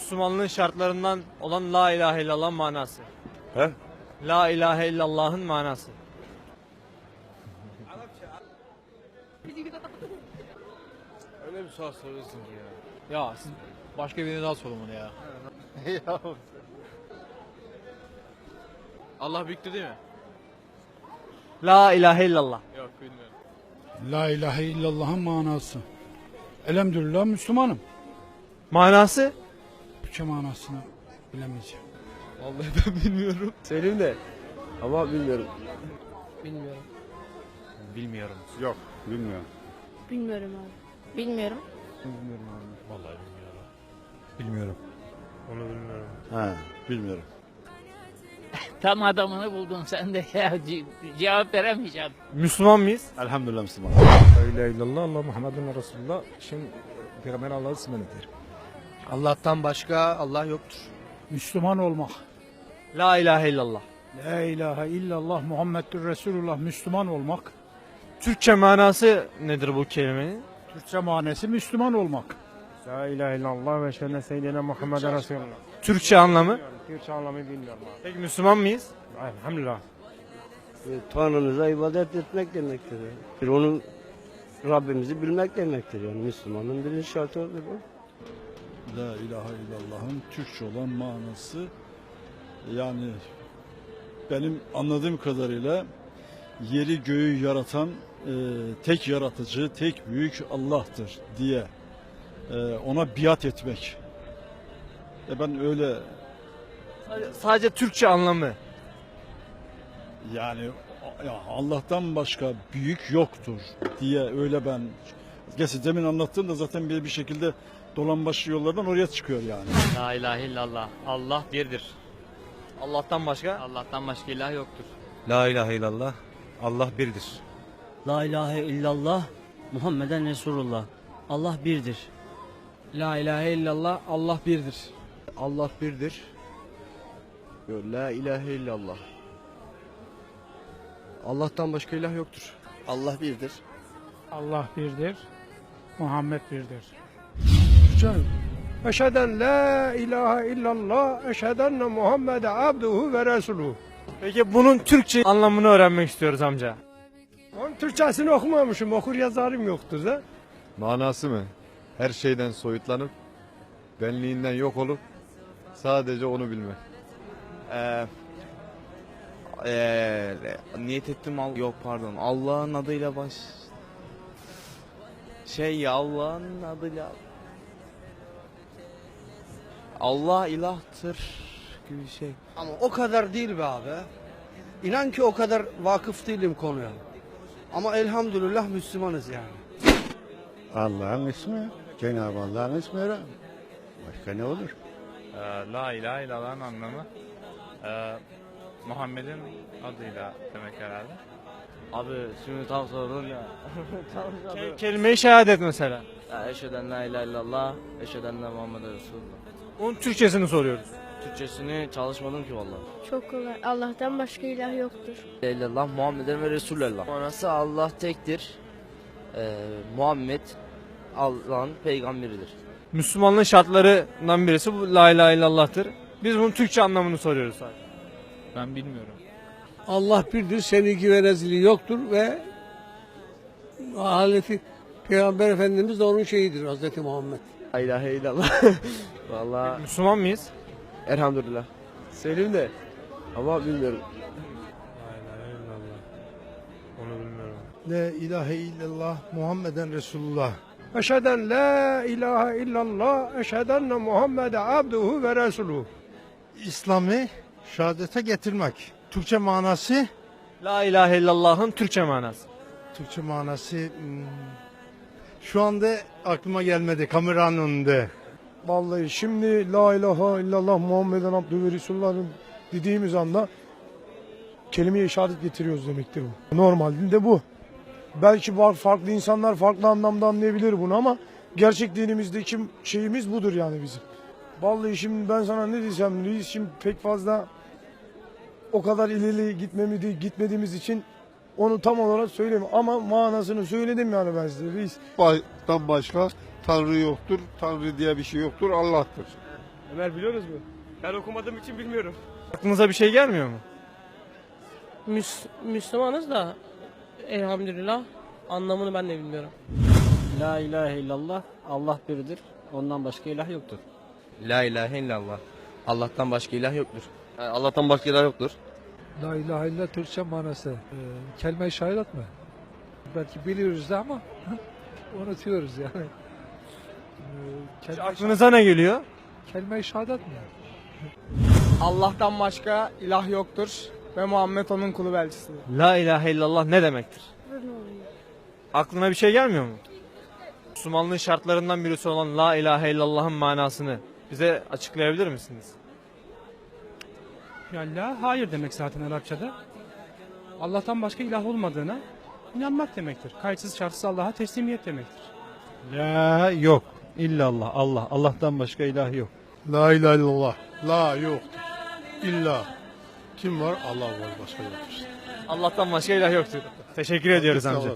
Müslümanlığın şartlarından olan La ilahe illallah manası. He? La ilahe illallah'ın manası. Öyle bir soru soruyorsun ki ya. Ya siz başka birine daha sorun bunu ya. Allah büyüktür değil mi? La ilahe illallah. Yok bilmiyorum. La ilahe illallah'ın manası. Elhamdülillah Müslümanım. Manası? Türkçe manasını bilemeyeceğim. Vallahi ben bilmiyorum. Söyleyeyim de ama bilmiyorum. Bilmiyorum. Bilmiyorum. Yok bilmiyorum. Bilmiyorum abi. Bilmiyorum. Bilmiyorum. Onu bilmiyorum. Ha, bilmiyorum. Tam adamını buldun sen de ya ce- cevap veremeyeceğim. Müslüman mıyız? Elhamdülillah Müslüman. La ilahe illallah Allah Muhammedun Resulullah. Şimdi Peygamber Allah'ın ismidir. Allah'tan başka Allah yoktur. Müslüman olmak. La ilahe illallah. La ilahe illallah Muhammedur Resulullah Müslüman olmak. Türkçe manası nedir bu kelimenin? Türkçe manası Müslüman olmak. La ilahe illallah ve şehne seyyidina Muhammeden Resulullah. Türkçe anlamı. Türkçe anlamı bilmiyorum abi. Peki Müslüman mıyız? Elhamdülillah. Tanrımıza ibadet etmek demektir. Bir onun Rabbimizi bilmek demektir yani Müslümanın birinci şartı odur. bu. La ilahe illallah'ın Türkçe olan manası yani benim anladığım kadarıyla yeri göğü yaratan e, tek yaratıcı, tek büyük Allah'tır diye e, ona biat etmek. E ben öyle Sadece, sadece Türkçe anlamı. yani ya Allah'tan başka büyük yoktur diye öyle ben Gerçi demin anlattığım da zaten bir, bir şekilde dolambaç yollardan oraya çıkıyor yani. La ilahe illallah. Allah birdir. Allah'tan başka. Allah'tan başka ilah yoktur. La ilahe illallah. Allah birdir. La ilahe illallah Muhammeden Resulullah. Allah birdir. La ilahe illallah Allah birdir. Allah birdir. Yo, La ilahe illallah. Allah'tan başka ilah yoktur. Allah birdir. Allah birdir. Muhammed birdir. Eşheden la ilahe illallah eşheden Muhammed abduhu ve resuluhu. Peki bunun Türkçe anlamını öğrenmek istiyoruz amca. Onun Türkçesini okumamışım. Okur yazarım yoktu da. Manası mı? Her şeyden soyutlanıp benliğinden yok olup sadece onu bilmek. Ee, ee, niyet ettim al yok pardon Allah'ın adıyla baş şey ya Allah'ın adıyla Allah ilahtır gibi bir şey. Ama o kadar değil be abi. İnan ki o kadar vakıf değilim konuya. Ama elhamdülillah Müslümanız yani. Allah'ın ismi Cenab-ı Allah'ın ismi öyle. Başka ne olur? La ilahe illallah'ın anlamı Muhammed'in adıyla demek herhalde. Abi şimdi tam sordun ya. Ke- kelime-i şehadet mesela. Eşheden la ilahe illallah, eşheden de Muhammed Resulullah. Onun Türkçesini soruyoruz. Türkçesini çalışmadım ki vallahi. Çok kolay. Allah'tan başka ilah yoktur. illallah Muhammeden ve Resulullah. Manası Allah tektir. Ee, Muhammed Allah'ın peygamberidir. Müslümanlığın şartlarından birisi bu La ilahe illallah'tır. Biz bunun Türkçe anlamını soruyoruz sadece. Ben bilmiyorum. Allah birdir. Seninki ve rezili yoktur ve Hazreti Peygamber Efendimiz de onun şeyidir Hazreti Muhammed. La ilahe illallah. Vallahi Müslüman mıyız? elhamdülillah. Söyleyeyim de ama bilmiyorum. La ilahe illallah Muhammeden Resulullah. Eşheden la ilahe illallah eşheden Muhammed abduhu ve resuluhu. İslam'ı şehadete getirmek. Türkçe manası La ilahe illallah'ın Türkçe manası. Türkçe manası hmm, şu anda aklıma gelmedi kameranın önünde. Vallahi şimdi la ilahe illallah Muhammeden abdühü ve Resulullah'ın dediğimiz anda kelime-i şehadet getiriyoruz demektir bu. Normalde bu. Belki farklı insanlar farklı anlamda anlayabilir bunu ama gerçek dinimizdeki şeyimiz budur yani bizim. Vallahi şimdi ben sana ne diyeceğim reis şimdi pek fazla o kadar ileri gitmemi gitmediğimiz için onu tam olarak söyleyeyim ama manasını söyledim yani ben size reis. Allah'tan başka Tanrı yoktur. Tanrı diye bir şey yoktur. Allah'tır. Ömer biliyoruz mu? Ben okumadığım için bilmiyorum. Aklınıza bir şey gelmiyor mu? Müslümanız da elhamdülillah anlamını ben de bilmiyorum. La ilahe illallah Allah birdir. Ondan başka ilah yoktur. La ilahe illallah. Allah'tan başka ilah yoktur. Allah'tan başka ilah yoktur. La ilahe illallah Türkçe manası. Ee, kelime-i şehadet mi? Belki biliyoruz da ama unutuyoruz yani. Ee, kelime-i Aklınıza ne geliyor? kelime-i şehadet mi? Allah'tan başka ilah yoktur ve Muhammed onun kulu belçisidir. La ilahe illallah ne demektir? Aklına bir şey gelmiyor mu? Müslümanlığın şartlarından birisi olan La ilahe illallah'ın manasını bize açıklayabilir misiniz? Ya la hayır demek zaten Arapçada. Allah'tan başka ilah olmadığına inanmak demektir. Kayıtsız şartsız Allah'a teslimiyet demektir. La yok. İllallah Allah. Allah'tan başka ilah yok. La ilahe illallah. La yok. İlla. Kim var? Allah var. Başka yoktur. Allah'tan başka ilah yoktur. Teşekkür ediyoruz amca.